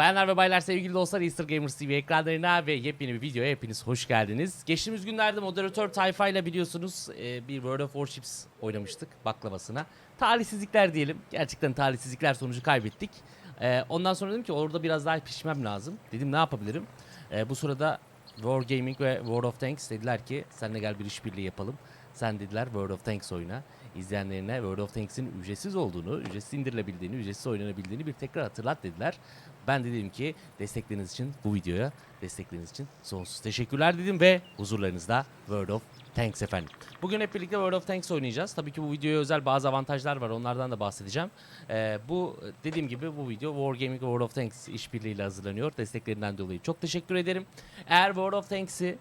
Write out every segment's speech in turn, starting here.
Bayanlar ve baylar sevgili dostlar Easter Gamers TV ekranlarına ve yepyeni bir videoya hepiniz hoş geldiniz. Geçtiğimiz günlerde moderatör tayfa ile biliyorsunuz e, bir World of Warships oynamıştık baklavasına. Talihsizlikler diyelim. Gerçekten talihsizlikler sonucu kaybettik. E, ondan sonra dedim ki orada biraz daha pişmem lazım. Dedim ne yapabilirim? E, bu sırada War Gaming ve World of Tanks dediler ki senle gel bir işbirliği yapalım. Sen dediler World of Tanks oyna. İzleyenlerine World of Tanks'in ücretsiz olduğunu, ücretsiz indirilebildiğini, ücretsiz oynanabildiğini bir tekrar hatırlat dediler. Ben de dedim ki destekleriniz için bu videoya destekleriniz için sonsuz teşekkürler dedim ve huzurlarınızda World of Tanks efendim. Bugün hep birlikte World of Tanks oynayacağız. Tabii ki bu videoya özel bazı avantajlar var. Onlardan da bahsedeceğim. Ee, bu dediğim gibi bu video Wargaming World of Tanks işbirliğiyle hazırlanıyor. Desteklerinden dolayı çok teşekkür ederim. Eğer World of Tanks'i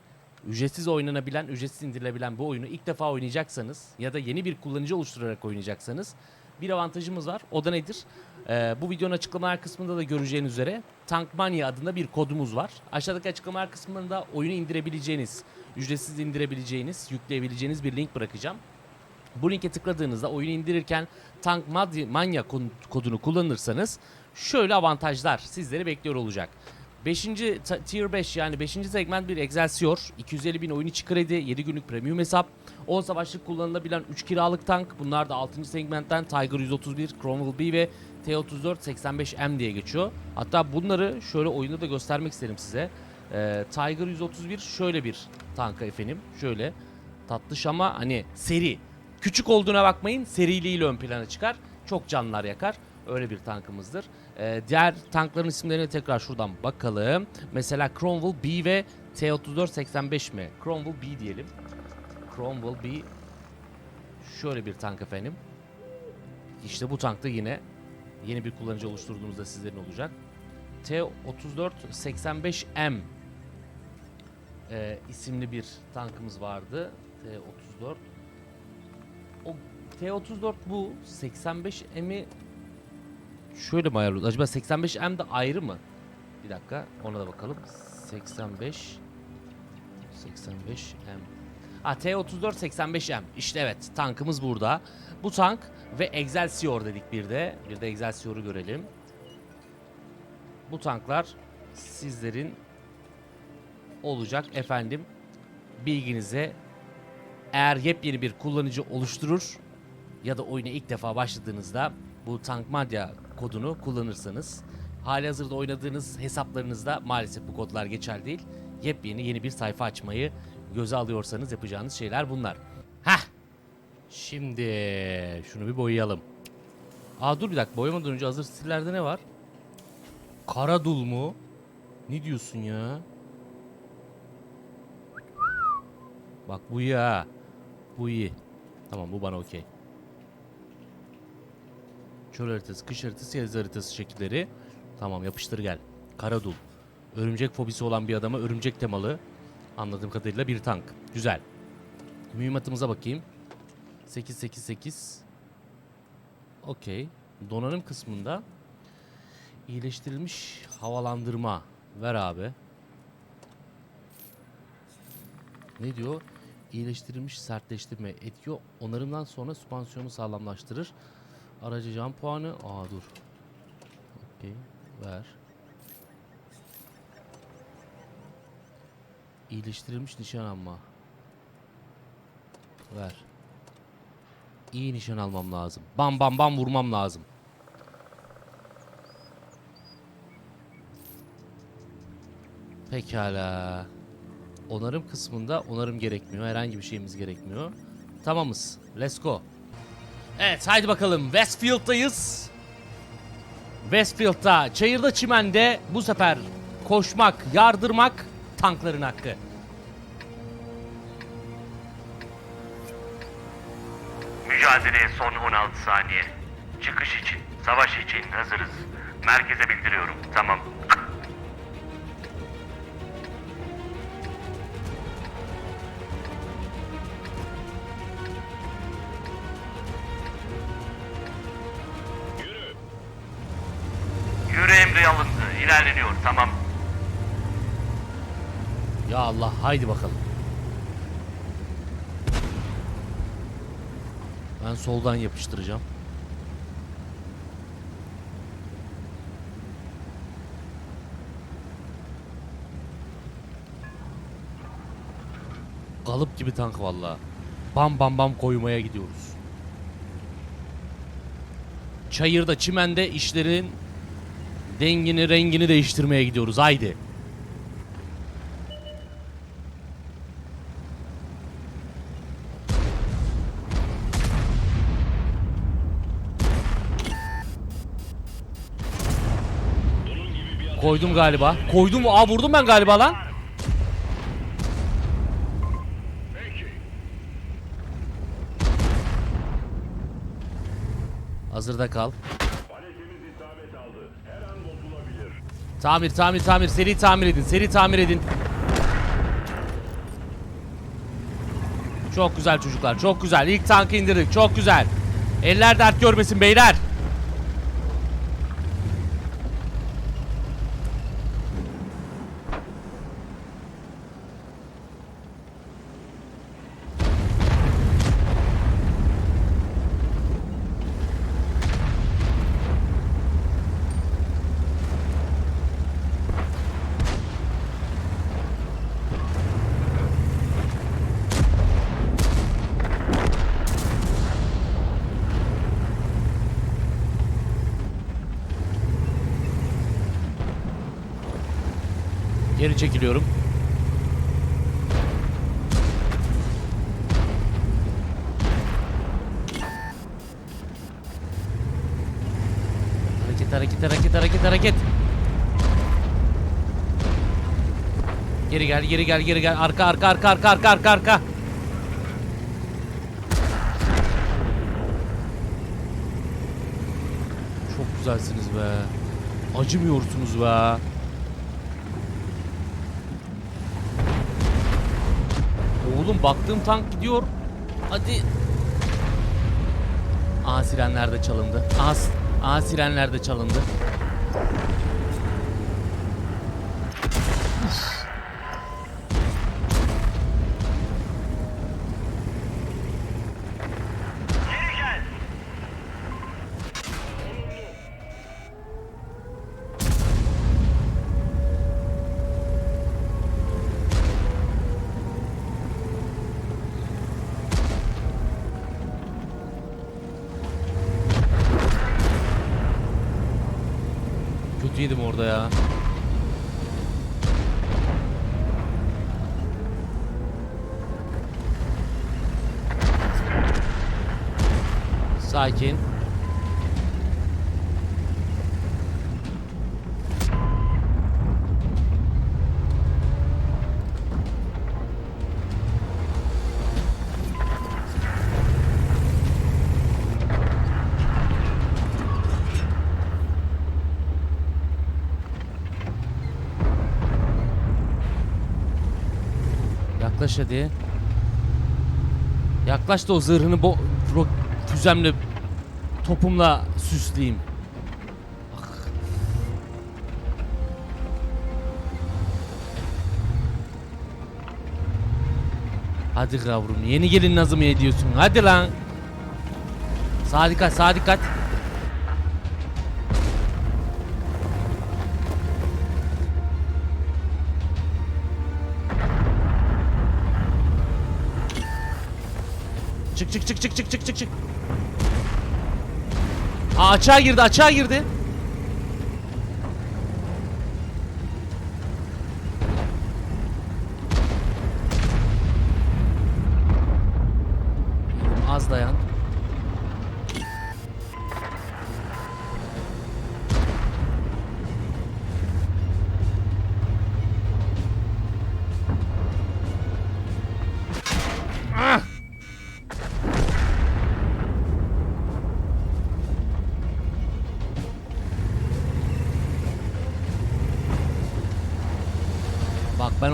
ücretsiz oynanabilen, ücretsiz indirilebilen bu oyunu ilk defa oynayacaksanız ya da yeni bir kullanıcı oluşturarak oynayacaksanız bir avantajımız var. O da nedir? Ee, bu videonun açıklamalar kısmında da göreceğiniz üzere Tankmania adında bir kodumuz var. Aşağıdaki açıklamalar kısmında oyunu indirebileceğiniz, ücretsiz indirebileceğiniz, yükleyebileceğiniz bir link bırakacağım. Bu linke tıkladığınızda oyunu indirirken Tank Mania kodunu kullanırsanız şöyle avantajlar sizleri bekliyor olacak. 5. tier 5 yani 5. segment bir Excelsior, 250 bin oyun içi kredi, 7 günlük premium hesap, 10 savaşlık kullanılabilen 3 kiralık tank. Bunlar da 6. segmentten Tiger 131, Cromwell B ve T-34 85M diye geçiyor. Hatta bunları şöyle oyunda da göstermek isterim size. Ee, Tiger 131 şöyle bir tanka efendim. Şöyle tatlış ama hani seri. Küçük olduğuna bakmayın seriliğiyle ön plana çıkar. Çok canlar yakar. Öyle bir tankımızdır. Ee, diğer tankların isimlerine tekrar şuradan bakalım. Mesela Cromwell B ve T-34 85 mi? Cromwell B diyelim. Cromwell B şöyle bir tank efendim. İşte bu tankta yine yeni bir kullanıcı oluşturduğumuzda sizlerin olacak. T-34 85M e, isimli bir tankımız vardı. T-34 o T-34 bu 85M'i şöyle mi ayarlıyoruz? Acaba 85M de ayrı mı? Bir dakika ona da bakalım. 85 85M Ha T-34 85M. İşte evet tankımız burada. Bu tank ve Excelsior dedik bir de. Bir de Excelsior'u görelim. Bu tanklar sizlerin olacak efendim. Bilginize eğer yepyeni bir kullanıcı oluşturur ya da oyuna ilk defa başladığınızda bu Tankmadya kodunu kullanırsanız hali hazırda oynadığınız hesaplarınızda maalesef bu kodlar geçerli değil. Yepyeni yeni bir sayfa açmayı göze alıyorsanız yapacağınız şeyler bunlar. Heh. Şimdi şunu bir boyayalım. Aa dur bir dakika boyamadan önce hazır stillerde ne var? Karadul mu? Ne diyorsun ya? Bak bu ha. Bu iyi. Tamam bu bana okey. Çöl haritası, kış haritası, yaz haritası şekilleri. Tamam yapıştır gel. Karadul. Örümcek fobisi olan bir adama örümcek temalı. Anladığım kadarıyla bir tank. Güzel. Mühimmatımıza bakayım. 888. Okey. Donanım kısmında iyileştirilmiş havalandırma. Ver abi. Ne diyor? İyileştirilmiş sertleştirme etki onarımdan sonra süspansiyonu sağlamlaştırır. Aracı can puanı. Aa dur. Okey. Ver. İyileştirilmiş nişan alma. Ver. İyi nişan almam lazım. Bam bam bam vurmam lazım. Pekala. Onarım kısmında onarım gerekmiyor. Herhangi bir şeyimiz gerekmiyor. Tamamız. Let's go. Evet haydi bakalım. Westfield'dayız. Westfield'da, çayırda çimende bu sefer koşmak, yardırmak tankların hakkı. Mücadeleye son 16 saniye. Çıkış için, savaş için hazırız. Merkeze bildiriyorum. Tamam. Ya Allah haydi bakalım. Ben soldan yapıştıracağım. Kalıp gibi tank valla. Bam bam bam koymaya gidiyoruz. Çayırda çimende işlerin dengini rengini değiştirmeye gidiyoruz. Haydi. Koydum galiba. Koydum. Aa vurdum ben galiba lan. Hazırda kal. Tamir, tamir, tamir. Seri tamir edin. Seri tamir edin. Çok güzel çocuklar. Çok güzel. İlk tankı indirdik. Çok güzel. Eller dert görmesin beyler. Çekiliyorum. Hareket hareket hareket hareket hareket. Geri gel geri gel geri gel arka arka arka arka arka arka arka. Çok güzelsiniz be. Acımıyorsunuz be. Oğlum baktığım tank gidiyor. Hadi. Aa sirenler de çalındı. Aa, s- aa sirenler de çalındı. Yedim orada ya. Sakin. Yaklaş hadi. Yaklaş da o zırhını bo füzemle topumla süsleyeyim. Ah. Hadi yavrum yeni gelin nazı mı ediyorsun? Hadi lan. Sağa dikkat sağa dikkat. Çık çık çık çık çık çık çık çık. Aa açığa girdi açığa girdi.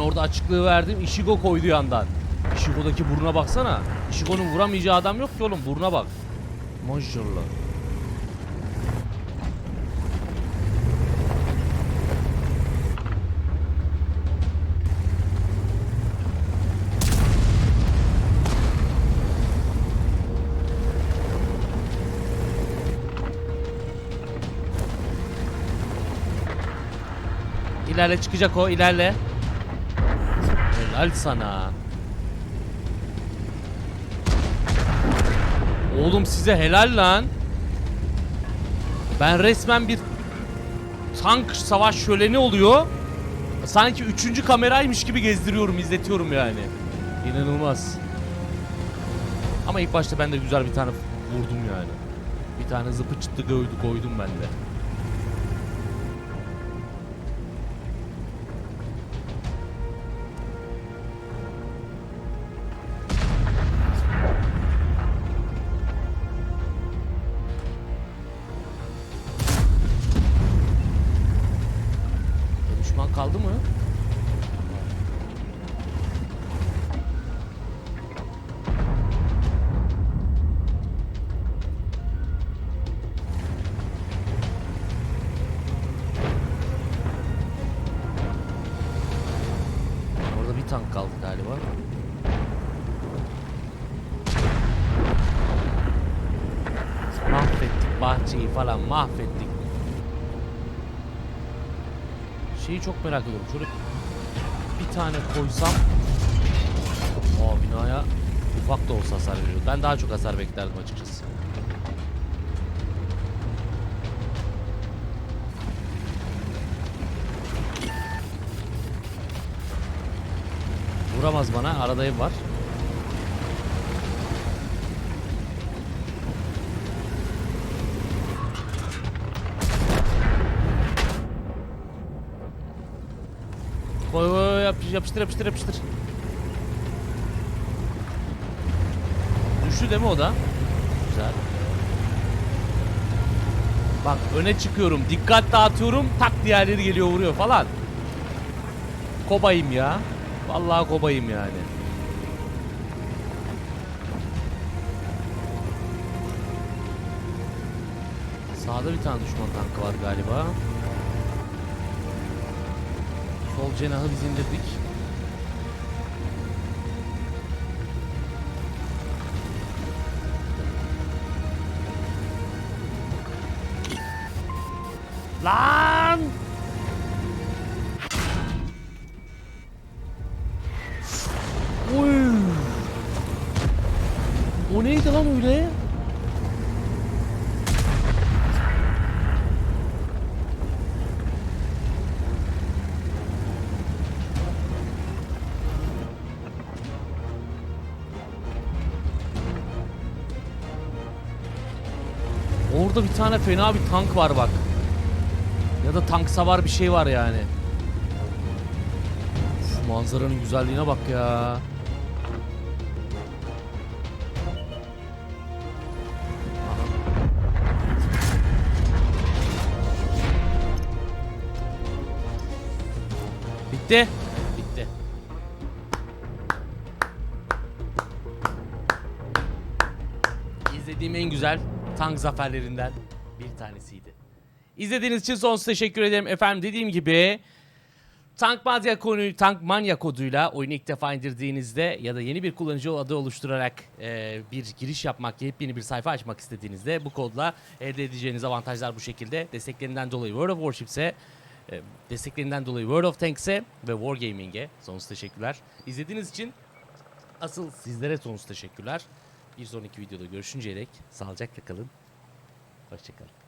Orada açıklığı verdim. Ishigo koydu yandan. Ishigo'daki buruna baksana. Ishigo'nun vuramayacağı adam yok ki oğlum. Buruna bak. Maşallah. İlerle çıkacak o ilerle. Helal sana. Oğlum size helal lan. Ben resmen bir tank savaş şöleni oluyor. Sanki üçüncü kameraymış gibi gezdiriyorum, izletiyorum yani. İnanılmaz. Ama ilk başta ben de güzel bir tane vurdum yani. Bir tane zıpı çıktı gövdü koydum ben de. Tank kaldı galiba. Mahvettik bahçeyi falan mahvettik. Şeyi çok merak ediyorum. Şöyle bir tane koysam Aa binaya ufak da olsa hasar veriyor. Ben daha çok hasar beklerdim açıkçası. Vuramaz bana. Arada var. Koy koy yap, yapıştır yapıştır yapıştır. Düştü değil mi o da? Güzel. Bak öne çıkıyorum. Dikkat dağıtıyorum. Tak diğerleri geliyor vuruyor falan. Kobayım ya. Vallahi kobayım yani. Sağda bir tane düşman tankı var galiba. Sol cenahı biz indirdik. Orada bir tane fena bir tank var bak. Ya da tank savar bir şey var yani. Uf, manzaranın güzelliğine bak ya. Bitti. Tank zaferlerinden bir tanesiydi. İzlediğiniz için sonsuz teşekkür ederim. Efendim dediğim gibi Tank Manya konuyu Tank Manya koduyla oyunu ilk defa indirdiğinizde ya da yeni bir kullanıcı adı oluşturarak e, bir giriş yapmak, yepyeni bir sayfa açmak istediğinizde bu kodla elde edeceğiniz avantajlar bu şekilde. Desteklerinden dolayı World of Warships'e, e, desteklerinden dolayı World of Tanks'e ve Wargaming'e sonsuz teşekkürler. İzlediğiniz için asıl sizlere sonsuz teşekkürler. Bir sonraki videoda görüşünceye dek sağlıcakla kalın. Hoşçakalın.